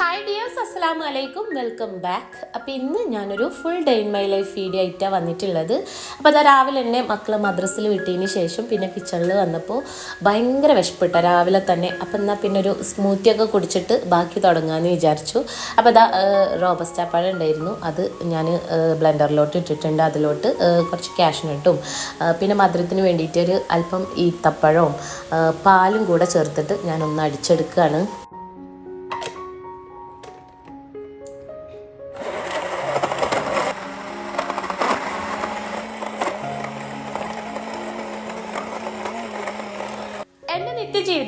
Hi dears അസ്സലാമു അലൈക്കും welcome back അപ്പോൾ ഇന്ന് ഞാനൊരു full day in my life video ആയിട്ടാണ് വന്നിട്ടുള്ളത്. അപ്പോൾ അതാ രാവിലെ തന്നെ മക്കളെ മദ്രസിൽ വിട്ടതിന് ശേഷം പിന്നെ കിച്ചണിൽ വന്നപ്പോൾ ഭയങ്കര വിശപ്പിട്ട. രാവിലെ തന്നെ. അപ്പോൾ എന്നാൽ പിന്നെ ഒരു സ്മൂത്തിയൊക്കെ കുടിച്ചിട്ട് ബാക്കി തുടങ്ങാമെന്ന് വിചാരിച്ചു. അപ്പോൾ അതാ റോബസ്റ്റ പഴം ഉണ്ടായിരുന്നു. അത് ഞാൻ ബ്ലെൻഡറിലോട്ട് ഇട്ടിട്ടുണ്ട്. അതിലോട്ട് കുറച്ച് കാഷ്നട്ടും പിന്നെ മധുരത്തിന് വേണ്ടിയിട്ട് ഒരു അല്പം ഈത്തപ്പഴവും പാലും കൂടെ ചേർത്തിട്ട് ഞാനൊന്ന് അടിച്ചെടുക്കുകയാണ്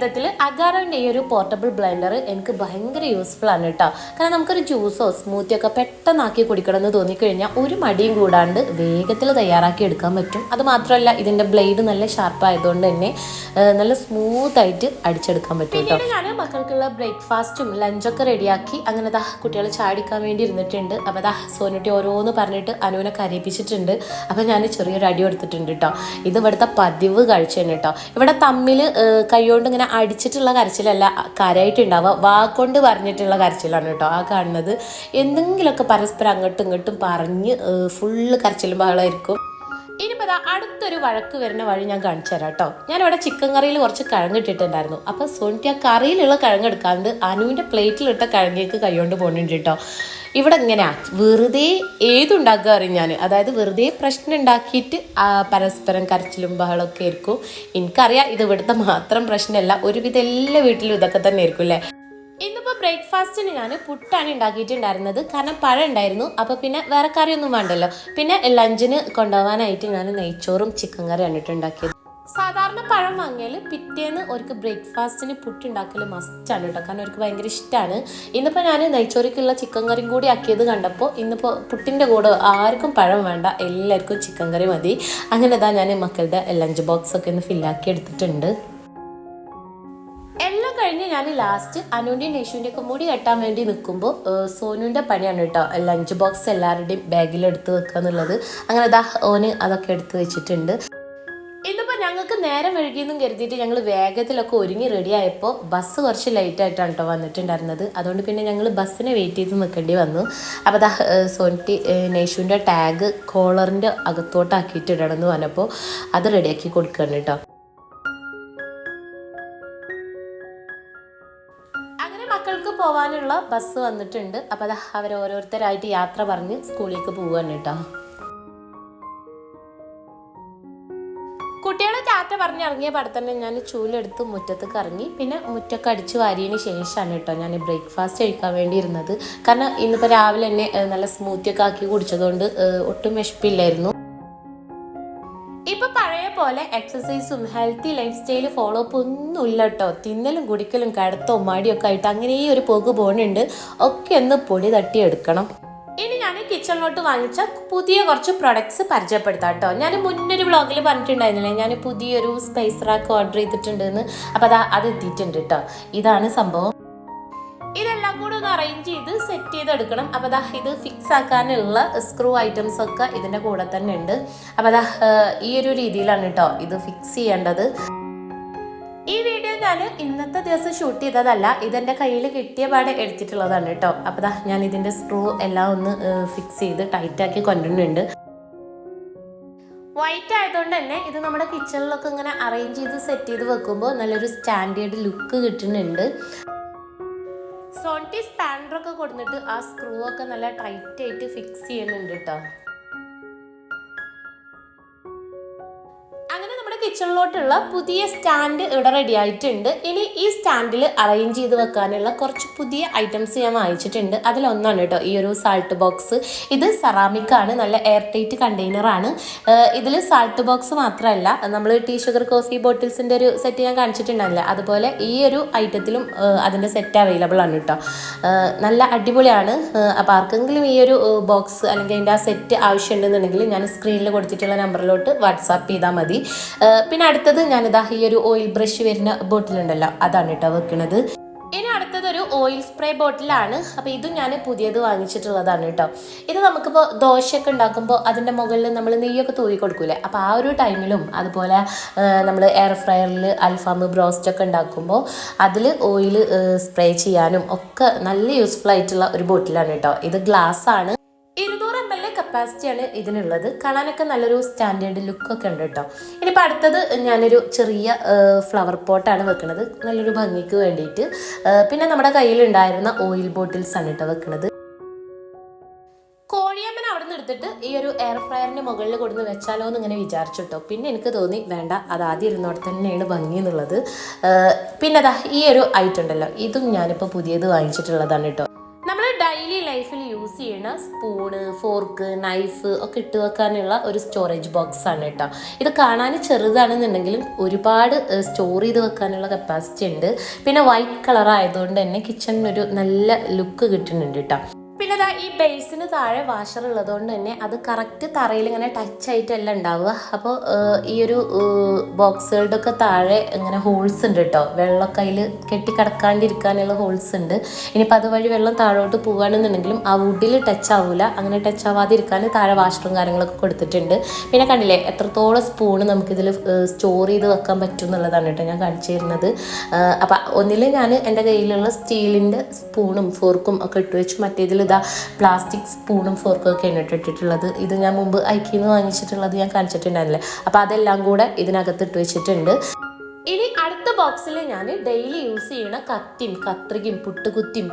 விதத்தில் അഗാറോന്റെ ഈ ഒരു പോർട്ടബിൾ ബ്ലെൻഡർ എനിക്ക് ഭയങ്കര യൂസ്ഫുൾ ആണ് കേട്ടോ. കാരണം നമുക്കൊരു ജ്യൂസോ സ്മൂത്തിയോ ഒക്കെ പെട്ടെന്നാക്കി കുടിക്കണം എന്ന് തോന്നിക്കഴിഞ്ഞാൽ ഒരു മടിയും കൂടാണ്ട് വേഗത്തിൽ തയ്യാറാക്കി എടുക്കാൻ പറ്റും. അത് മാത്രമല്ല ഇതിന്റെ ബ്ലേഡ് നല്ല ഷാർപ്പ് ആയതുകൊണ്ട് തന്നെ നല്ല സ്മൂത്ത് ആയിട്ട് അടിച്ചെടുക്കാൻ പറ്റും കേട്ടോ. ഞാൻ മക്കൾക്കുള്ള ബ്രേക്ക്ഫാസ്റ്റും ലഞ്ചൊക്കെ റെഡിയാക്കി അങ്ങനെ ദാ കുട്ടികൾ ചാടിക്കാൻ വേണ്ടി ഇരുന്നിട്ടുണ്ട്. അപ്പോൾ ദാ സോനുട്ടി ഓരോന്ന് പറഞ്ഞിട്ട് അനുവിനെ കരയിപ്പിച്ചിട്ടുണ്ട്. അപ്പോൾ ഞാൻ ചെറിയൊരു അടി എടുത്തിട്ടുണ്ട് കേട്ടോ. ഇത് ഇവിടുത്തെ പതിവ് കഴിച്ചു കേട്ടോ. ഇവിടെ തമ്മിൽ കൈകൊണ്ട് ഇങ്ങനെ അടിച്ചിട്ടുള്ള കരച്ചിലല്ല കരയായിട്ടുണ്ടാവുക. വാക്കൊണ്ട് പറഞ്ഞിട്ടുള്ള കരച്ചിലാണ് കേട്ടോ. ആ കാണുന്നത്. എന്തെങ്കിലുമൊക്കെ പരസ്പരം അങ്ങോട്ടും ഇങ്ങോട്ടും പറഞ്ഞ് ഫുള്ള് കരച്ചിലും ബഹളമായിരിക്കും. ഇനിയിപ്പോൾ അതാ അടുത്തൊരു വഴക്ക് വരുന്ന വഴി ഞാൻ കാണിച്ചു തരാം കേട്ടോ. ഞാനിവിടെ ചിക്കൻ കറിയിൽ കുറച്ച് കിഴങ്ങ് ഇട്ടിട്ടുണ്ടായിരുന്നു. അപ്പോൾ സോണിറ്റി ആ കറിയിലുള്ള കിഴങ്ങ് എടുക്കാണ്ട് അനുവിന്റെ പ്ലേറ്റിലിട്ട കിഴങ്ങേക്ക് കൈകൊണ്ട് പോകുന്നുണ്ട് കേട്ടോ. ഇവിടെ ഇങ്ങനെയാ വെറുതെ ഏതുണ്ടാക്കുക അറിയും ഞാൻ അതായത് വെറുതെ പ്രശ്നം ഉണ്ടാക്കിയിട്ട് പരസ്പരം കരച്ചിലും ബഹളമൊക്കെ ആയിരിക്കും. എനിക്കറിയാം ഇത് ഇവിടുത്തെ മാത്രം പ്രശ്നമല്ല ഒരുവിധം എല്ലാ വീട്ടിലും ഇതൊക്കെ തന്നെ ആയിരിക്കും അല്ലേ? ഇന്നിപ്പോൾ ബ്രേക്ക്ഫാസ്റ്റിന് ഞാൻ പുട്ടാണ് ഉണ്ടാക്കിയിട്ടുണ്ടായിരുന്നത്. കാരണം പഴം ഉണ്ടായിരുന്നു. അപ്പോൾ പിന്നെ വേറെ കറിയൊന്നും വേണ്ടല്ലോ. പിന്നെ ലഞ്ചിന് കൊണ്ടുപോകാനായിട്ട് ഞാൻ നെയ്ച്ചോറും ചിക്കൻ കറിയാണ് ഇട്ട് ഉണ്ടാക്കിയത്. സാധാരണ പഴം വാങ്ങിയാൽ പിറ്റേന്ന് അവർക്ക് ബ്രേക്ക്ഫാസ്റ്റിന് പുട്ടുണ്ടാക്കൽ മസ്റ്റാണ് കേട്ടോ കാരണം അവർക്ക് ഭയങ്കര ഇഷ്ടമാണ് ഇന്നിപ്പോൾ ഞാൻ നെയ്ച്ചോറിക്കുള്ള ചിക്കൻ കറിയും കൂടി ആക്കിയത് കണ്ടപ്പോൾ ഇന്നിപ്പോൾ പുട്ടിന്റെ കൂടെ ആർക്കും പഴം വേണ്ട എല്ലാവർക്കും ചിക്കൻ കറി മതി. അങ്ങനെ ഇതാ ഞാൻ മക്കളുടെ ലഞ്ച് ബോക്സ് ഒക്കെ ഒന്ന് ഫില്ലാക്കി എടുത്തിട്ടുണ്ട്. എല്ലാം കഴിഞ്ഞ് ഞാൻ ലാസ്റ്റ് അനുവിന്റെയും യേശുവിന്റെ ഒക്കെ മുടി കെട്ടാൻ വേണ്ടി നിൽക്കുമ്പോൾ സോനുവിന്റെ പണിയാണ് കേട്ടോ ലഞ്ച് ബോക്സ് എല്ലാവരുടെയും ബാഗിൽ എടുത്ത് വെക്കുക എന്നുള്ളത് അങ്ങനെ ദാ ഓന് അതൊക്കെ എടുത്ത് വെച്ചിട്ടുണ്ട്. ഞങ്ങൾക്ക് നേരം വഴുകിയെന്നും കരുതിയിട്ട് ഞങ്ങൾ വേഗത്തിലൊക്കെ ഒരുങ്ങി റെഡി ആയപ്പോൾ ബസ് കുറച്ച് ലേറ്റായിട്ടാണ് കേട്ടോ വന്നിട്ടുണ്ടായിരുന്നത്. അതുകൊണ്ട് പിന്നെ ഞങ്ങൾ ബസ്സിനെ വെയിറ്റ് ചെയ്ത് നിൽക്കേണ്ടി വന്നു. അപ്പോൾ ദാ സോനിറ്റി നെയ്ഷുവിന്റെ ടാഗ് കോളറിന്റെ അകത്തോട്ടാക്കിയിട്ട് ഇടണം എന്ന് പറഞ്ഞപ്പോൾ അത് റെഡിയാക്കി കൊടുക്കുകയാണ് കേട്ടോ മക്കൾക്ക് പോകാനുള്ള ബസ് വന്നിട്ടുണ്ട്. അപ്പോൾ ഓരോരുത്തരായിട്ട് യാത്ര പറഞ്ഞ് സ്കൂളിലേക്ക് പോവാണ് കേട്ടോ ടാറ്റ പറഞ്ഞിറങ്ങിയ പടം തന്നെ ഞാൻ ചൂലെടുത്ത് മുറ്റത്തേക്ക് കറങ്ങി. പിന്നെ മുറ്റൊക്കെ അടിച്ച് വാരിയതിന് ശേഷമാണ് കേട്ടോ ഞാൻ ബ്രേക്ക്ഫാസ്റ്റ് കഴിക്കാൻ വേണ്ടി ഇരുന്നത് കാരണം ഇന്നിപ്പോൾ രാവിലെ തന്നെ നല്ല സ്മൂത്തിയൊക്കെ ആക്കി കുടിച്ചതുകൊണ്ട് ഒട്ടും വിശപ്പില്ലായിരുന്നു. ഇപ്പൊ പഴയ പോലെ എക്സസൈസും healthy lifestyle follow up ഒന്നുമില്ല കേട്ടോ. തിന്നലും കുടിക്കലും കിടത്തോ മടിയൊക്കെ ആയിട്ട് അങ്ങനെ ഒരു പോക്ക് പോകുന്നുണ്ട് ഒക്കെ ഒന്ന് പൊടി തട്ടി എടുക്കണം ഇനി ഞാൻ കിച്ചണിലോട്ട് വാങ്ങിച്ച പുതിയ കുറച്ച് പ്രൊഡക്ട്സ് പരിചയപ്പെടുത്താം കേട്ടോ ഞാൻ മുന്നൊരു വ്ളോഗിൽ പറഞ്ഞിട്ടുണ്ടായിരുന്നില്ലേ? ഞാൻ പുതിയൊരു സ്പൈസ് റാക്ക് ഓർഡർ ചെയ്തിട്ടുണ്ട് എന്ന് അപ്പോൾ അതാ അത് എത്തിയിട്ടുണ്ട് കേട്ടോ ഇതാണ് സംഭവം. ഇതെല്ലാം കൂടെ ഒന്ന് അറേഞ്ച് ചെയ്ത് സെറ്റ് ചെയ്തെടുക്കണം. അപ്പോൾ ദാ ഇത് ഫിക്സ് ആക്കാനുള്ള സ്ക്രൂ ഐറ്റംസ് ഒക്കെ ഇതിന്റെ കൂടെ തന്നെ ഉണ്ട്. അപ്പോൾ ദാ ഈ ഒരു രീതിയിലാണ് കേട്ടോ ഇത് ഫിക്സ് ചെയ്യേണ്ടത്. ഈ വീഡിയോ ഞാൻ ഇന്നത്തെ ദിവസം ഷൂട്ട് ചെയ്തതല്ല ഇതെന്റെ കയ്യിൽ കിട്ടിയ പാട് എടുത്തിട്ടുള്ളതാണ് കേട്ടോ. അപ്പോൾ ഞാൻ ഇതിന്റെ സ്ക്രൂ എല്ലാം ഒന്ന് ഫിക്സ് ചെയ്ത് ടൈറ്റാക്കി കൊണ്ടുവരുന്നുണ്ട്. വൈറ്റ് ആയതുകൊണ്ട് തന്നെ ഇത് നമ്മുടെ കിച്ചണിലൊക്കെ ഇങ്ങനെ അറേഞ്ച് ചെയ്ത് സെറ്റ് ചെയ്ത് വെക്കുമ്പോൾ നല്ലൊരു സ്റ്റാൻഡേർഡ് ലുക്ക് കിട്ടുന്നുണ്ട്. സോണ്ടി സ്പാൻഡറൊക്കെ കൊടുത്തിട്ട് ആ സ്ക്രൂ ഒക്കെ നല്ല ടൈറ്റായിട്ട് ഫിക്സ് ചെയ്യുന്നുണ്ട് കേട്ടോ. കിച്ചണിലോട്ടുള്ള പുതിയ സ്റ്റാൻഡ് ഇവിടെ റെഡി ആയിട്ടുണ്ട്. ഇനി ഈ സ്റ്റാൻഡിൽ അറേഞ്ച് ചെയ്ത് വെക്കാനുള്ള കുറച്ച് പുതിയ ഐറ്റംസ് ഞാൻ വാങ്ങിച്ചിട്ടുണ്ട്. അതിലൊന്നാണ് കേട്ടോ ഈ ഒരു സാൾട്ട് ബോക്സ് ഇത് സെറാമിക് ആണ് നല്ല എയർ ടൈറ്റ് കണ്ടെയ്നറാണ് ഇതിൽ സാൾട്ട് ബോക്സ് മാത്രമല്ല നമ്മൾ ടീ ഷുഗർ കോഫി ബോട്ടിൽസിന്റെ ഒരു സെറ്റ് ഞാൻ കാണിച്ചിട്ടുണ്ടല്ലോ അതുപോലെ ഈ ഒരു ഐറ്റത്തിലും അതിന്റെ സെറ്റ് അവൈലബിൾ ആണ് കേട്ടോ. നല്ല അടിപൊളിയാണ്. അപ്പോൾ ആർക്കെങ്കിലും ഈ ഒരു ബോക്സ് അല്ലെങ്കിൽ അതിന്റെ ആ സെറ്റ് ആവശ്യമുണ്ടെന്നുണ്ടെങ്കിൽ ഞാൻ സ്ക്രീനിൽ കൊടുത്തിട്ടുള്ള നമ്പറിലോട്ട് വാട്സാപ്പ് ചെയ്താൽ മതി. പിന്നെ അടുത്തത് ഞാനിതാ ഈ ഒരു ഓയിൽ ബ്രഷ് വരുന്ന ബോട്ടിലുണ്ടല്ലോ അതാണ് കേട്ടോ വെക്കുന്നത് ഇനി അടുത്തത് ഒരു ഓയിൽ സ്പ്രേ ബോട്ടിലാണ് അപ്പൊ ഇതും ഞാൻ പുതിയത് വാങ്ങിച്ചിട്ടുള്ളതാണ് കേട്ടോ. ഇത് നമുക്കിപ്പോൾ ദോശയൊക്കെ ഉണ്ടാക്കുമ്പോൾ അതിന്റെ മുകളിൽ നമ്മൾ നെയ്യൊക്കെ തൂവി കൊടുക്കൂലേ? അപ്പോൾ ആ ഒരു ടൈമിലും അതുപോലെ നമ്മൾ എയർ ഫ്രയറിൽ അൽഫാം ബ്രോസ്റ്റ് ഒക്കെ ഉണ്ടാക്കുമ്പോൾ അതിൽ ഓയിൽ സ്പ്രേ ചെയ്യാനും ഒക്കെ നല്ല യൂസ്ഫുൾ ആയിട്ടുള്ള ഒരു ബോട്ടിലാണ് കേട്ടോ. ഇത് ഗ്ലാസ് ആണ്. ഇരുന്നൂറ് എം എൽ എ കപ്പാസിറ്റിയാണ് ഇതിനുള്ളത്. കാണാനൊക്കെ നല്ലൊരു സ്റ്റാൻഡേർഡ് ലുക്കൊക്കെ ഉണ്ട് കേട്ടോ. ഇനിയിപ്പോൾ അടുത്തത് ഞാനൊരു ചെറിയ ഫ്ലവർ പോട്ടാണ് വെക്കുന്നത് നല്ലൊരു ഭംഗിക്ക് വേണ്ടിയിട്ട്. പിന്നെ നമ്മുടെ കയ്യിലുണ്ടായിരുന്ന ഓയിൽ ബോട്ടിൽസ് ആണ് കേട്ടോ വെക്കുന്നത് കോഴിയമ്മൻ അവിടെ നിന്ന് എടുത്തിട്ട് ഈ ഒരു എയർ ഫ്രയറിന്റെ മുകളിൽ കൊടുന്ന് വെച്ചാലോ എന്ന് ഇങ്ങനെ വിചാരിച്ചിട്ടോ പിന്നെ എനിക്ക് തോന്നി വേണ്ട അത് ആദ്യം ഇരുന്നോടെ തന്നെയാണ് ഭംഗി എന്നുള്ളത്. പിന്നെ അതാ ഈ ഒരു ഐറ്റം ഉണ്ടല്ലോ. ഇതും ഞാനിപ്പോൾ പുതിയത് വാങ്ങിച്ചിട്ടുള്ളതാണ് കേട്ടോ. നമ്മൾ ഡെയിലി ലൈഫിൽ യൂസ് ചെയ്യുന്ന സ്പൂണ് ഫോർക്ക് നൈഫ് ഒക്കെ ഇട്ട് വെക്കാനുള്ള ഒരു സ്റ്റോറേജ് ബോക്സ് ആണ് കേട്ടോ. ഇത് കാണാൻ ചെറുതാണെന്നുണ്ടെങ്കിലും ഒരുപാട് സ്റ്റോർ ചെയ്ത് വെക്കാനുള്ള കപ്പാസിറ്റി ഉണ്ട്. പിന്നെ വൈറ്റ് കളർ ആയതുകൊണ്ട് തന്നെ കിച്ചണിനൊരു നല്ല ലുക്ക് കിട്ടുന്നുണ്ട് കേട്ടോ. പിന്നെ ദാ ഈ ബേസിന് താഴെ വാഷർ ഉള്ളതുകൊണ്ട് തന്നെ അത് കറക്റ്റ് തറയിൽ ഇങ്ങനെ ടച്ച് ആയിട്ടല്ല ഉണ്ടാവുക. അപ്പോൾ ഈ ഒരു ബോക്സുകളുടെ ഒക്കെ താഴെ ഇങ്ങനെ ഹോൾസ് ഉണ്ട് കേട്ടോ വെള്ളമൊക്കെ അതിൽ കെട്ടിക്കിടക്കാണ്ടിരിക്കാനുള്ള ഹോൾസ് ഉണ്ട്. ഇനിയിപ്പോൾ അതുവഴി വെള്ളം താഴോട്ട് പോകുകയാണെന്നുണ്ടെങ്കിലും ആ വുഡിൽ ടച്ച് ആവില്ല അങ്ങനെ ടച്ച് ആവാതിരിക്കാൻ താഴെ വാഷറും കാര്യങ്ങളൊക്കെ കൊടുത്തിട്ടുണ്ട്. പിന്നെ കണ്ടില്ലേ എത്രത്തോളം സ്പൂണ് നമുക്കിതിൽ സ്റ്റോർ ചെയ്ത് വെക്കാൻ പറ്റും എന്നുള്ളതാണ് കേട്ടോ ഞാൻ കാണിച്ചു തരുന്നത്. അപ്പം ഒന്നിൽ ഞാൻ എന്റെ കയ്യിലുള്ള സ്റ്റീലിന്റെ സ്പൂണും ഫോർക്കും ഒക്കെ ഇട്ട് വെച്ച് മറ്റേതിൽ പ്ലാസ്റ്റിക് സ്പൂണും ഫോർക്കും ഒക്കെയാണ് ഇട്ടിട്ടുള്ളത്. ഇത് ഞാൻ മുമ്പ് ഐക്കിന്ന് വാങ്ങിച്ചിട്ടുള്ളത് ഞാൻ കാണിച്ചിട്ടുണ്ടായിരുന്നില്ലേ? അപ്പോൾ അതെല്ലാം കൂടെ ഇതിനകത്ത് ഇട്ട് വെച്ചിട്ടുണ്ട്. ഇനി അടുത്ത ബോക്സിൽ ഞാൻ ഡെയിലി യൂസ് ചെയ്യുന്ന കത്തിയും കത്രികയും പുട്ടുകുത്തിയും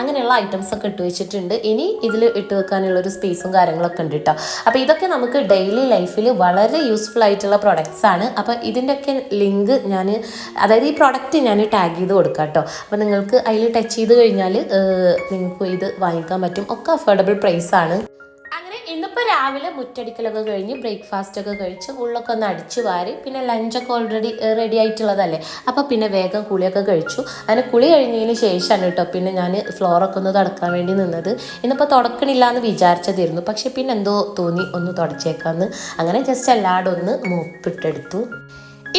അങ്ങനെയുള്ള ഐറ്റംസ് ഒക്കെ ഇട്ട് വെച്ചിട്ടുണ്ട്. ഇനി ഇതിൽ ഇട്ട് വെക്കാനുള്ള ഒരു സ്പേസും കാര്യങ്ങളൊക്കെ ഉണ്ട് കേട്ടോ അപ്പോൾ ഇതൊക്കെ നമുക്ക് ഡെയിലി ലൈഫിൽ വളരെ യൂസ്ഫുൾ ആയിട്ടുള്ള പ്രൊഡക്ട്സ് ആണ്. അപ്പോൾ ഇതിന്റെയൊക്കെ ലിങ്ക് ഞാൻ അതായത് ഈ പ്രൊഡക്റ്റ് ഞാൻ ടാഗ് ചെയ്ത് കൊടുക്കാം കേട്ടോ അപ്പോൾ നിങ്ങൾക്ക് അതിൽ ടച്ച് ചെയ്ത് കഴിഞ്ഞാൽ നിങ്ങൾക്ക് ഇത് വാങ്ങിക്കാൻ പറ്റും. ഒക്കെ അഫോർഡബിൾ പ്രൈസാണ് ഇന്നിപ്പോൾ രാവിലെ മുറ്റടിക്കലൊക്കെ കഴിഞ്ഞ് ബ്രേക്ക്ഫാസ്റ്റ് ഒക്കെ കഴിച്ച് ഉള്ളൊക്കെ ഒന്ന് അടിച്ചു വാരി പിന്നെ ലഞ്ചൊക്കെ ഓൾറെഡി റെഡി ആയിട്ടുള്ളതല്ലേ? അപ്പോൾ പിന്നെ വേഗം കുളിയൊക്കെ കഴിച്ചു. അങ്ങനെ കുളി കഴിഞ്ഞതിന് ശേഷമാണ് കേട്ടോ പിന്നെ ഞാൻ ഫ്ലോറൊക്കെ ഒന്ന് തുടക്കാൻ വേണ്ടി നിന്നത്. ഇന്നിപ്പോൾ തുടക്കണില്ല എന്ന് വിചാരിച്ചതായിരുന്നു. പക്ഷെ പിന്നെ എന്തോ തോന്നി ഒന്ന് തുടച്ചേക്കാന്ന്. അങ്ങനെ ജസ്റ്റ് എല്ലായിടും ഒന്ന് മൂപ്പിട്ടെടുത്തു.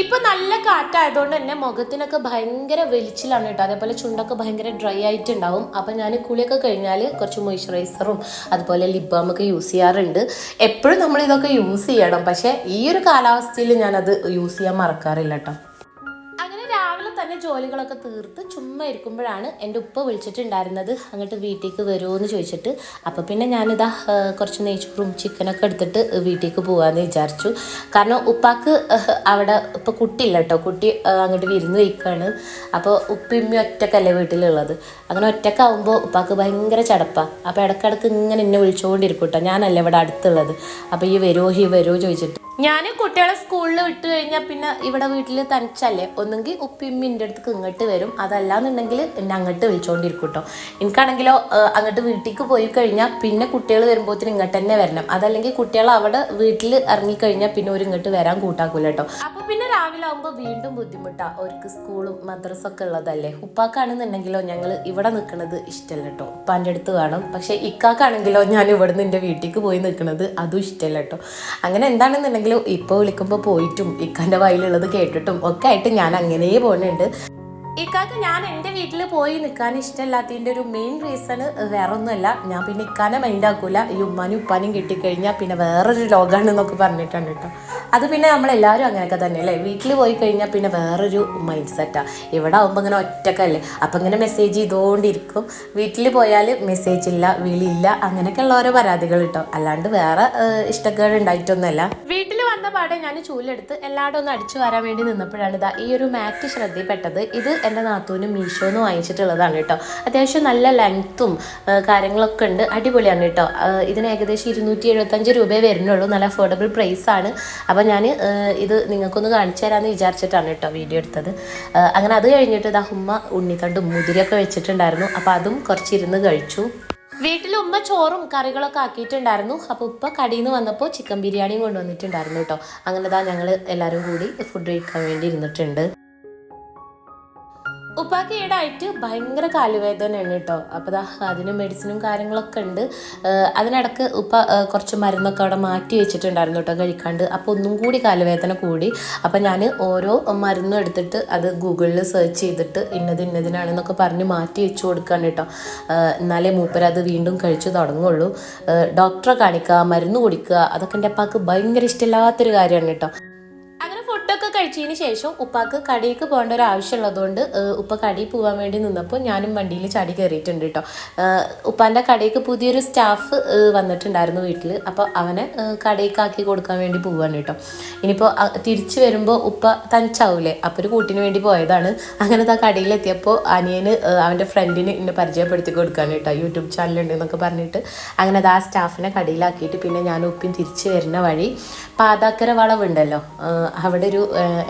ഇപ്പൊ നല്ല കാറ്റായതുകൊണ്ട് തന്നെ മുഖത്തിനൊക്കെ ഭയങ്കര വെളിച്ചിലാണ് കേട്ടോ. അതേപോലെ ചുണ്ടൊക്കെ ഭയങ്കര ഡ്രൈ ആയിട്ടുണ്ടാവും. അപ്പൊ ഞാൻ കുളിയൊക്കെ കഴിഞ്ഞാൽ കുറച്ച് മോയ്സ്ചറൈസറും അതുപോലെ ലിപ് ബാം ഒക്കെ യൂസ് ചെയ്യാറുണ്ട്. എപ്പോഴും നമ്മൾ ഇതൊക്കെ യൂസ് ചെയ്യണം. പക്ഷെ ഈ ഒരു കാലാവസ്ഥയിൽ ഞാനത് യൂസ് ചെയ്യാൻ മറക്കാറില്ല കേട്ടോ. തന്നെ ജോലികളൊക്കെ തീർത്ത് ചുമ്മാ ഇരിക്കുമ്പോഴാണ് എന്റെ ഉപ്പ വിളിച്ചിട്ടുണ്ടായിരുന്നത് അങ്ങോട്ട് വീട്ടിലേക്ക് വരുമോ എന്ന് ചോദിച്ചിട്ട്. അപ്പോൾ പിന്നെ ഞാനിതാ കുറച്ച് നെയ്ച്ചോറും ചിക്കനൊക്കെ എടുത്തിട്ട് വീട്ടിലേക്ക് പോകാമെന്ന് വിചാരിച്ചു. കാരണം ഉപ്പാക്ക് അവിടെ ഇപ്പോൾ കുട്ടിയില്ല കേട്ടോ കുട്ടി അങ്ങോട്ട് വിരുന്ന് വയ്ക്കുകയാണ് അപ്പോൾ ഉപ്പിമ്മി ഒറ്റക്കല്ലേ വീട്ടിലുള്ളത്. അങ്ങനെ ഒറ്റക്കാവുമ്പോൾ ഉപ്പാക്ക് ഭയങ്കര ചടപ്പാണ് അപ്പോൾ ഇടയ്ക്കിടയ്ക്ക് ഇങ്ങനെ എന്നെ വിളിച്ചുകൊണ്ടിരിക്കും കേട്ടോ ഞാനല്ലേ ഇവിടെ അടുത്തുള്ളത്. അപ്പോൾ ഈ വരുമോ ഈ വരുമോ ചോദിച്ചിട്ട് ഞാൻ കുട്ടികളെ സ്കൂളിൽ വിട്ട് കഴിഞ്ഞാൽ പിന്നെ ഇവിടെ വീട്ടിൽ തനിച്ചല്ലേ? ഒന്നെങ്കിൽ ഉപ്പിമ്മിന്റെ അടുത്തേക്ക് ഇങ്ങോട്ട് വരും. അതല്ലാന്നുണ്ടെങ്കിൽ എന്നെ അങ്ങോട്ട് വിളിച്ചുകൊണ്ടിരിക്കും കേട്ടോ എനിക്കാണെങ്കിലോ അങ്ങോട്ട് വീട്ടിലേക്ക് പോയി കഴിഞ്ഞാൽ പിന്നെ കുട്ടികൾ വരുമ്പോഴത്തേന് ഇങ്ങോട്ട് തന്നെ വരണം. അതല്ലെങ്കിൽ കുട്ടികൾ അവിടെ വീട്ടിൽ ഇറങ്ങിക്കഴിഞ്ഞാൽ പിന്നെ ഒരു ഇങ്ങോട്ട് വരാൻ കൂട്ടാക്കൂല കേട്ടോ അപ്പോൾ പിന്നെ രാവിലെ ആകുമ്പോൾ വീണ്ടും ബുദ്ധിമുട്ടാണ് അവർക്ക് സ്കൂളും മദ്രസൊക്കെ ഉള്ളതല്ലേ? ഉപ്പാക്കാണെന്നുണ്ടെങ്കിലോ ഞങ്ങൾ ഇവിടെ നിൽക്കുന്നത് ഇഷ്ടമല്ല കേട്ടോ ഉപ്പാന്റെ അടുത്ത് വേണം. പക്ഷേ ഇക്കാക്കാണെങ്കിലോ ഞാൻ ഇവിടുന്ന് എന്റെ വീട്ടിലേക്ക് പോയി നിൽക്കുന്നത് അതും ഇഷ്ടമല്ല കേട്ടോ അങ്ങനെ എന്താണെന്നുണ്ടെങ്കിലും ഇപ്പോൾ വിളിക്കുമ്പോൾ പോയിട്ടും ഇക്കാന്റെ വായിലുള്ളത് കേട്ടിട്ടും ഒക്കെ ആയിട്ട് ഞാൻ അങ്ങനെ പോകുന്നുണ്ട് ഇക്കാക്ക് ഞാൻ എന്റെ വീട്ടിൽ പോയി നിൽക്കാൻ ഇഷ്ടമല്ലാത്തതിന്റെ ഒരു മെയിൻ റീസൺ വേറെ ഒന്നുമല്ല ഞാൻ പിന്നെ ഇക്കാനെ മൈൻഡ് ആക്കൂല. ഈ ഉമ്മാനും ഉപ്പാനും കിട്ടിക്കഴിഞ്ഞാൽ പിന്നെ വേറൊരു ലോകമാണ് എന്നൊക്കെ പറഞ്ഞിട്ടാണ് കേട്ടോ. അത് പിന്നെ നമ്മളെല്ലാവരും അങ്ങനെയൊക്കെ തന്നെ അല്ലേ വീട്ടിൽ പോയി കഴിഞ്ഞാൽ പിന്നെ വേറൊരു മൈൻഡ് സെറ്റാണ് ഇവിടെ ആകുമ്പോൾ ഇങ്ങനെ ഒറ്റക്കല്ലേ? അപ്പം ഇങ്ങനെ മെസ്സേജ് ചെയ്തുകൊണ്ടിരിക്കും വീട്ടിൽ പോയാൽ മെസ്സേജ് ഇല്ല വിളിയില്ല അങ്ങനെയൊക്കെയുള്ള ഓരോ പരാതികൾ കിട്ടും. അല്ലാണ്ട് വേറെ ഇഷ്ടക്കേട് ഉണ്ടായിട്ടൊന്നുമല്ല. വീട്ടിൽ വന്ന പാടെ ഞാൻ ചൂലെടുത്ത് എല്ലായിടും ഒന്ന് അടിച്ചു വരാൻ വേണ്ടി നിന്നപ്പോഴാണ് ഇതാ ഈ ഒരു മാറ്റ് ശ്രദ്ധയിൽപ്പെട്ടത്. ഇത് എന്റെ നാത്തൂനും മീഷോന്ന് വാങ്ങിച്ചിട്ടുള്ളതാണ് കേട്ടോ. അത്യാവശ്യം നല്ല ലെങ്ത്തും കാര്യങ്ങളൊക്കെ ഉണ്ട്. അടിപൊളിയാണ് കേട്ടോ. ഇതിന് ഏകദേശം ഇരുന്നൂറ്റി എഴുപത്തഞ്ച് രൂപയെ വരുന്നുള്ളൂ. നല്ല അഫോർഡബിൾ പ്രൈസ് ആണ്. അപ്പോൾ ഞാൻ ഇത് നിങ്ങൾക്കൊന്ന് കാണിച്ചു തരാമെന്ന് വിചാരിച്ചിട്ടാണ് കേട്ടോ വീഡിയോ എടുത്തത്. അങ്ങനെ അത് കഴിഞ്ഞിട്ട് ഇതാ ഉമ്മ ഉണ്ണിത്തണ്ടും മുതിരൊക്കെ വെച്ചിട്ടുണ്ടായിരുന്നു. അപ്പോൾ അതും കുറച്ചിരുന്ന് കഴിച്ചു. വീട്ടിൽ ഉമ്മ ചോറും കറികളൊക്കെ ആക്കിയിട്ടുണ്ടായിരുന്നു. അപ്പോൾ ഉപ്പ കടിയിൽ നിന്ന് വന്നപ്പോൾ ചിക്കൻ ബിരിയാണിയും കൊണ്ടുവന്നിട്ടുണ്ടായിരുന്നു കേട്ടോ. അങ്ങനെ താ ഞങ്ങൾ എല്ലാവരും കൂടി ഫുഡ് കഴിക്കാൻ വേണ്ടി ഇരുന്നിട്ടുണ്ട്. ഉപ്പാക്ക് ഈടായിട്ട് ഭയങ്കര കാലുവേദനയാണ് കേട്ടോ. അപ്പോൾ ദാ അതിന് മെഡിസിനും കാര്യങ്ങളൊക്കെ ഉണ്ട്. അതിനിടക്ക് ഉപ്പ കുറച്ച് മരുന്നൊക്കെ അവിടെ മാറ്റി വെച്ചിട്ടുണ്ടായിരുന്നു കേട്ടോ കഴിക്കാണ്ട്. അപ്പോൾ ഒന്നും കൂടി കാലുവേദന കൂടി. അപ്പോൾ ഞാൻ ഓരോ മരുന്നും എടുത്തിട്ട് അത് ഗൂഗിളിൽ സെർച്ച് ചെയ്തിട്ട് ഇന്നത് ഇന്നതിനാണെന്നൊക്കെ പറഞ്ഞ് മാറ്റി വെച്ച് കൊടുക്കുകയാണ് കേട്ടോ. എന്നാലേ മൂപ്പരത് വീണ്ടും കഴിച്ചു തുടങ്ങുള്ളൂ. ഡോക്ടറെ കാണിക്കുക മരുന്ന് കുടിക്കുക അതൊക്കെ എന്റെ അപ്പാക്ക് ഭയങ്കര ഇഷ്ടമില്ലാത്തൊരു കാര്യമാണ് കേട്ടോ. കഴിച്ചതിന് ശേഷം ഉപ്പാക്ക് കടയിലേക്ക് പോകേണ്ട ഒരു ആവശ്യമുള്ളതുകൊണ്ട് ഉപ്പ കടയിൽ പോകാൻ വേണ്ടി നിന്നപ്പോൾ ഞാനും വണ്ടിയിൽ ചാടി കയറിയിട്ടുണ്ട് കേട്ടോ ഉപ്പാന്റെ കടയിലേക്ക് പുതിയൊരു സ്റ്റാഫ് വന്നിട്ടുണ്ടായിരുന്നു വീട്ടിൽ അപ്പോൾ അവനെ കടയിലേക്ക് കൊടുക്കാൻ വേണ്ടി പോവാണ് കേട്ടോ ഇനിയിപ്പോൾ തിരിച്ചു വരുമ്പോൾ ഉപ്പ തനിച്ചാവൂലേ? അപ്പോൾ ഒരു കൂട്ടിന് വേണ്ടി പോയതാണ്. അങ്ങനെ ആ കടയിലെത്തിയപ്പോൾ അനിയന് അവന്റെ ഫ്രണ്ടിന് എന്നെ പരിചയപ്പെടുത്തി കൊടുക്കാൻ കേട്ടോ യൂട്യൂബ് ചാനലുണ്ട് എന്നൊക്കെ പറഞ്ഞിട്ട്. അങ്ങനെ അത് ആ സ്റ്റാഫിനെ കടയിലാക്കിയിട്ട് പിന്നെ ഞാൻ ഉപ്പിയും തിരിച്ചു വരുന്ന വഴി പാതാക്കര വളവുണ്ടല്ലോ. അവിടെ ഒരു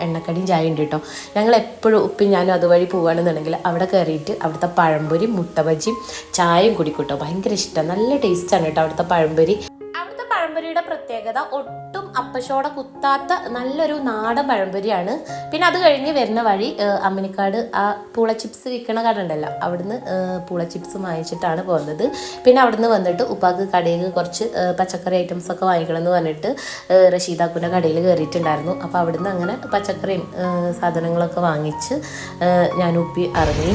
എണ്ണക്കടിയും ചായ ഉണ്ട് കേട്ടോ. ഞങ്ങൾ എപ്പോഴും ഉപ്പി ഞാനും അതുവഴി പോവുകയാണെന്നുണ്ടെങ്കിൽ അവിടെ കയറിയിട്ട് അവിടുത്തെ പഴംപൊരി മുട്ടബജിയും ചായയും കുടിക്കൂട്ടോ ഭയങ്കര ഇഷ്ടം. നല്ല ടേസ്റ്റാണ് കേട്ടോ അവിടുത്തെ പഴംപൊരി. പ്രത്യേകത ഒട്ടും അപ്പശോട കുത്താത്ത നല്ലൊരു നാടൻ പഴംപൊരിയാണ്. പിന്നെ അത് കഴിഞ്ഞ് വരുന്ന വഴി അമ്മിനിക്കാട് ആ പൂള ചിപ്സ് വിൽക്കണ കട ഉണ്ടല്ലോ അവിടുന്ന് പൂള ചിപ്സ് വാങ്ങിച്ചിട്ടാണ് പോകുന്നത്. പിന്നെ അവിടുന്ന് വന്നിട്ട് ഉപ്പാക്ക് കടയിൽ കുറച്ച് പച്ചക്കറി ഐറ്റംസ് ഒക്കെ വാങ്ങിക്കണം എന്ന് പറഞ്ഞിട്ട് റഷീദാക്കുന്റെ കടയിൽ കയറിയിട്ടുണ്ടായിരുന്നു. അപ്പോൾ അവിടുന്ന് അങ്ങനെ പച്ചക്കറിയും സാധനങ്ങളൊക്കെ വാങ്ങിച്ച് ഞാൻ ഉപ്പി ഇറങ്ങി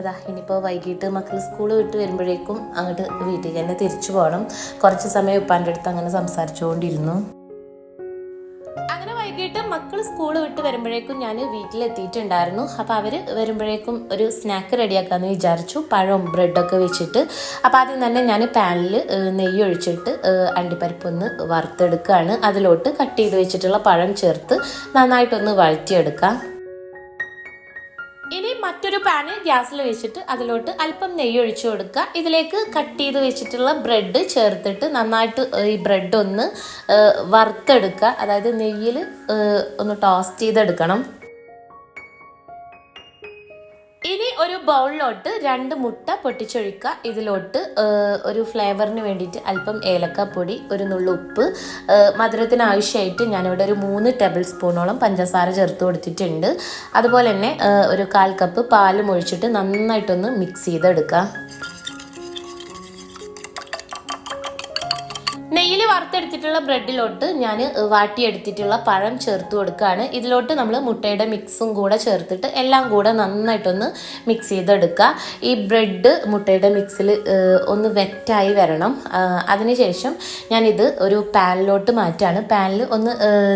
അപ്പോൾ ദാ ഇനിയിപ്പോൾ വൈകിട്ട് മക്കൾ സ്കൂൾ വിട്ട് വരുമ്പോഴേക്കും അങ്ങോട്ട് വീട്ടിൽ തന്നെ തിരിച്ചു പോകണം കുറച്ച് സമയം ഉപ്പാന്റെ അടുത്ത് അങ്ങനെ സംസാരിച്ചുകൊണ്ടിരുന്നു. അങ്ങനെ വൈകിട്ട് മക്കൾ സ്കൂൾ വിട്ട് വരുമ്പോഴേക്കും ഞാൻ വീട്ടിലെത്തിയിട്ടുണ്ടായിരുന്നു. അപ്പോൾ അവർ വരുമ്പോഴേക്കും ഒരു സ്നാക്ക് റെഡിയാക്കാമെന്ന് വിചാരിച്ചു. പഴവും ബ്രെഡൊക്കെ വെച്ചിട്ട്. അപ്പോൾ ആദ്യം തന്നെ ഞാൻ പാനിൽ നെയ്യ് ഒഴിച്ചിട്ട് അണ്ടിപ്പരിപ്പ് അണ്ടിപ്പരിപ്പൊന്ന് വറുത്തെടുക്കുകയാണ് അതിലോട്ട് കട്ട് ചെയ്ത് വെച്ചിട്ടുള്ള പഴം ചേർത്ത് നന്നായിട്ടൊന്ന് വഴറ്റിയെടുക്കാം. മറ്റൊരു പാന് ഗ്യാസിൽ വെച്ചിട്ട് അതിലോട്ട് അല്പം നെയ്യ് ഒഴിച്ചു കൊടുക്കുക. ഇതിലേക്ക് കട്ട് ചെയ്ത് വെച്ചിട്ടുള്ള ബ്രെഡ് ചേർത്തിട്ട് നന്നായിട്ട് ഈ ബ്രെഡ് ഒന്ന് വറുത്തെടുക്കുക. അതായത് നെയ്യിൽ ഒന്ന് ടോസ്റ്റ് ചെയ്തെടുക്കണം. ബൗളിലോട്ട് രണ്ട് മുട്ട പൊട്ടിച്ചൊഴിക്കുക. ഇതിലോട്ട് ഒരു ഫ്ലേവറിന് വേണ്ടിയിട്ട് അല്പം ഏലക്കപ്പൊടി ഒരു നുള്ളു ഉപ്പ് മധുരത്തിന് ആവശ്യമായിട്ട് ഞാനിവിടെ ഒരു മൂന്ന് ടേബിൾ സ്പൂണോളം പഞ്ചസാര ചേർത്ത് കൊടുത്തിട്ടുണ്ട്. അതുപോലെ തന്നെ ഒരു കാൽ കപ്പ് പാലും ഒഴിച്ചിട്ട് നന്നായിട്ടൊന്ന് മിക്സ് ചെയ്തെടുക്കുക. നെയ്യിൽ വറുത്തെടുത്തിട്ടുള്ള ബ്രെഡിലോട്ട് ഞാൻ വാട്ടിയെടുത്തിട്ടുള്ള പഴം ചേർത്ത് കൊടുക്കുകയാണ് ഇതിലോട്ട് നമ്മൾ മുട്ടയുടെ മിക്സും കൂടെ ചേർത്തിട്ട് എല്ലാം കൂടെ നന്നായിട്ടൊന്ന് മിക്സ് ചെയ്തെടുക്കുക. ഈ ബ്രെഡ് മുട്ടയുടെ മിക്സിൽ ഒന്ന് വെറ്റായി വരണം. അതിനുശേഷം ഞാനിത് ഒരു പാനിലോട്ട് മാറ്റാണ്. പാനിൽ ഒന്ന്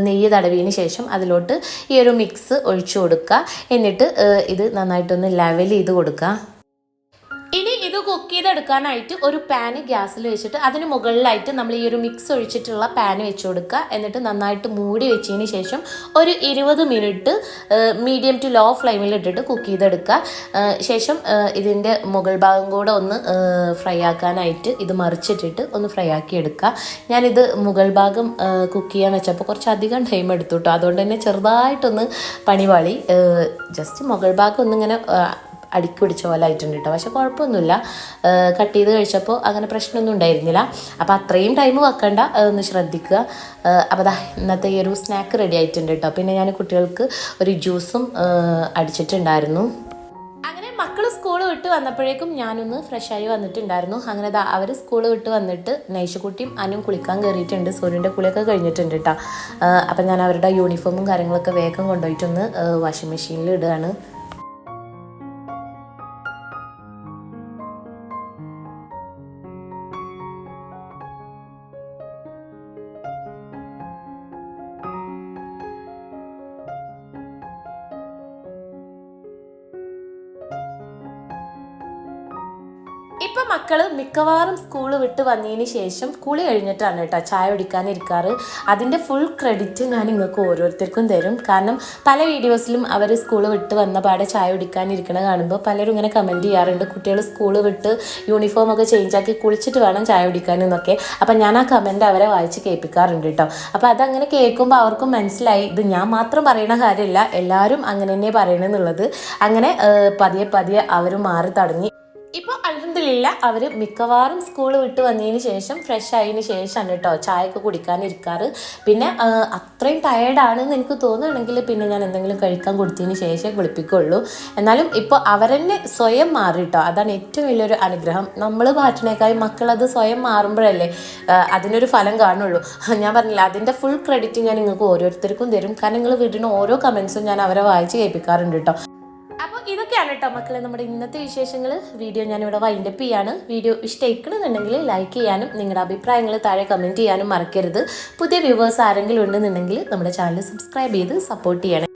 നെയ്യ് തടവിയതിന് ശേഷം അതിലോട്ട് ഈ ഒരു മിക്സ് ഒഴിച്ചു കൊടുക്കുക. എന്നിട്ട് ഇത് നന്നായിട്ടൊന്ന് ലെവൽ ചെയ്ത് കൊടുക്കുക. ഇനി ഇത് കുക്ക് ചെയ്തെടുക്കാനായിട്ട് ഒരു പാന് ഗ്യാസിൽ വെച്ചിട്ട് അതിന് മുകളിലായിട്ട് നമ്മൾ ഈ ഒരു മിക്സ് ഒഴിച്ചിട്ടുള്ള പാന് വെച്ച് കൊടുക്കുക. എന്നിട്ട് നന്നായിട്ട് മൂടി വെച്ചതിന് ശേഷം ഒരു ഇരുപത് മിനിറ്റ് മീഡിയം ടു ലോ ഫ്ലെയിമിൽ ഇട്ടിട്ട് കുക്ക് ചെയ്തെടുക്കുക. ശേഷം ഇതിന്റെ മുകൾ ഭാഗം കൂടെ ഒന്ന് ഫ്രൈ ആക്കാനായിട്ട് ഇത് മറിച്ചിട്ടിട്ട് ഒന്ന് ഫ്രൈ ആക്കി എടുക്കുക. ഞാനിത് മുകൾ ഭാഗം കുക്ക് ചെയ്യാൻ വെച്ചപ്പോൾ കുറച്ചധികം ടൈം എടുത്തു കേട്ടോ. അതുകൊണ്ട് തന്നെ ചെറുതായിട്ടൊന്ന് പണിവാളി ജസ്റ്റ് മുകൾ ഭാഗം ഒന്നിങ്ങനെ അടുക്കി പിടിച്ച പോലെ ആയിട്ടുണ്ട് കേട്ടോ പക്ഷെ കുഴപ്പമൊന്നുമില്ല. കട്ട് ചെയ്ത് കഴിച്ചപ്പോൾ അങ്ങനെ പ്രശ്നമൊന്നും ഉണ്ടായിരുന്നില്ല. അപ്പോൾ അത്രയും ടൈം വെക്കണ്ട. ഒന്ന് ശ്രദ്ധിക്കുക. അപ്പോൾ അതാ ഇന്നത്തെ ഈ ഒരു സ്നാക്ക് റെഡി ആയിട്ടുണ്ട് കേട്ടോ പിന്നെ ഞാൻ കുട്ടികൾക്ക് ഒരു ജ്യൂസും അടിച്ചിട്ടുണ്ടായിരുന്നു. അങ്ങനെ മക്കൾ സ്കൂൾ വിട്ട് വന്നപ്പോഴേക്കും ഞാനൊന്ന് ഫ്രഷായി വന്നിട്ടുണ്ടായിരുന്നു. അങ്ങനെ അവർ സ്കൂൾ വിട്ട് വന്നിട്ട് നൈഷക്കുട്ടിയും അനും കുളിക്കാൻ കയറിയിട്ടുണ്ട് സൂര്യന്റെ കുളിയൊക്കെ കഴിഞ്ഞിട്ടുണ്ട് കേട്ടോ അപ്പം ഞാൻ അവരുടെ യൂണിഫോമും കാര്യങ്ങളൊക്കെ വേഗം കൊണ്ടുപോയിട്ടൊന്ന് വാഷിംഗ് മെഷീനിൽ ഇടുകയാണ്. ഇപ്പൊ മക്കൾ മിക്കവാറും സ്കൂൾ വിട്ട് വന്നതിന് ശേഷം കുളി കഴിഞ്ഞിട്ടാണ് കേട്ടോ ചായ കുടിക്കാനിരിക്കാറ്. അതിന്റെ ഫുൾ ക്രെഡിറ്റ് ഞാൻ നിങ്ങൾക്ക് ഓരോരുത്തർക്കും തരും. കാരണം പല വീഡിയോസിലും അവർ സ്കൂൾ വിട്ട് വന്ന പാടെ ചായ കുടിക്കാനിരിക്കണ കാണുമ്പോൾ പലരും ഇങ്ങനെ കമന്റ് ചെയ്യാറുണ്ട്. കുട്ടികൾ സ്കൂൾ വിട്ട് യൂണിഫോം ഒക്കെ ചേഞ്ച് ആക്കി കുളിച്ചിട്ട് വേണം ചായ കുടിക്കാൻ എന്നൊക്കെ. അപ്പം ഞാൻ ആ കമന്റ് അവരെ വായിച്ച് കേൾപ്പിക്കാറുണ്ട് കേട്ടോ. അപ്പോൾ അതങ്ങനെ കേൾക്കുമ്പോൾ അവർക്കും മനസ്സിലായി ഇത് ഞാൻ മാത്രം പറയുന്ന കാര്യമില്ല എല്ലാവരും അങ്ങനെ തന്നെ പറയണമെന്നുള്ളത് അങ്ങനെ പതിയെ പതിയെ അവർ മാറി തുടങ്ങി. ഇപ്പോൾ അലഹമില്ല അവർ മിക്കവാറും സ്കൂൾ വിട്ട് വന്നതിന് ശേഷം ഫ്രഷ് ആയതിന് ശേഷമാണ് കേട്ടോ ചായയൊക്കെ കുടിക്കാനിരിക്കാറ് പിന്നെ അത്രയും ടയേർഡാണെന്ന് എനിക്ക് തോന്നുകയാണെങ്കിൽ പിന്നെ ഞാൻ എന്തെങ്കിലും കഴിക്കാൻ കൊടുത്തതിന് ശേഷം കുളിപ്പിക്കുള്ളൂ. എന്നാലും ഇപ്പോൾ അവരെന്നെ സ്വയം മാറി കേട്ടോ അതാണ് ഏറ്റവും വലിയൊരു അനുഗ്രഹം. നമ്മൾ മാറ്റണേക്കായി മക്കളത് സ്വയം മാറുമ്പോഴല്ലേ അതിനൊരു ഫലം കാണുള്ളൂ. ഞാൻ പറഞ്ഞില്ല അതിന്റെ ഫുൾ ക്രെഡിറ്റ് ഞാൻ നിങ്ങൾക്ക് ഓരോരുത്തർക്കും തരും. കാരണം നിങ്ങൾ വീടിന് ഓരോ കമൻസും ഞാൻ അവരെ വായിച്ച് കേൾപ്പിക്കാറുണ്ട് കേട്ടോ അപ്പോൾ ഇതൊക്കെയാണ് കേട്ടോ മക്കളെ നമ്മുടെ ഇന്നത്തെ വിശേഷങ്ങൾ. വീഡിയോ ഞാനിവിടെ വൈൻഡപ്പ് ചെയ്യാണ്. വീഡിയോ ഇഷ്ടമായിക്കണമെന്നുണ്ടെങ്കിൽ ലൈക്ക് ചെയ്യാനും നിങ്ങളുടെ അഭിപ്രായങ്ങൾ താഴെ കമന്റ് ചെയ്യാനും മറക്കരുത്. പുതിയ വ്യൂവേഴ്സ് ആരെങ്കിലും ഉണ്ടെന്നുണ്ടെങ്കിൽ നമ്മുടെ ചാനൽ സബ്സ്ക്രൈബ് ചെയ്ത് സപ്പോർട്ട് ചെയ്യണം.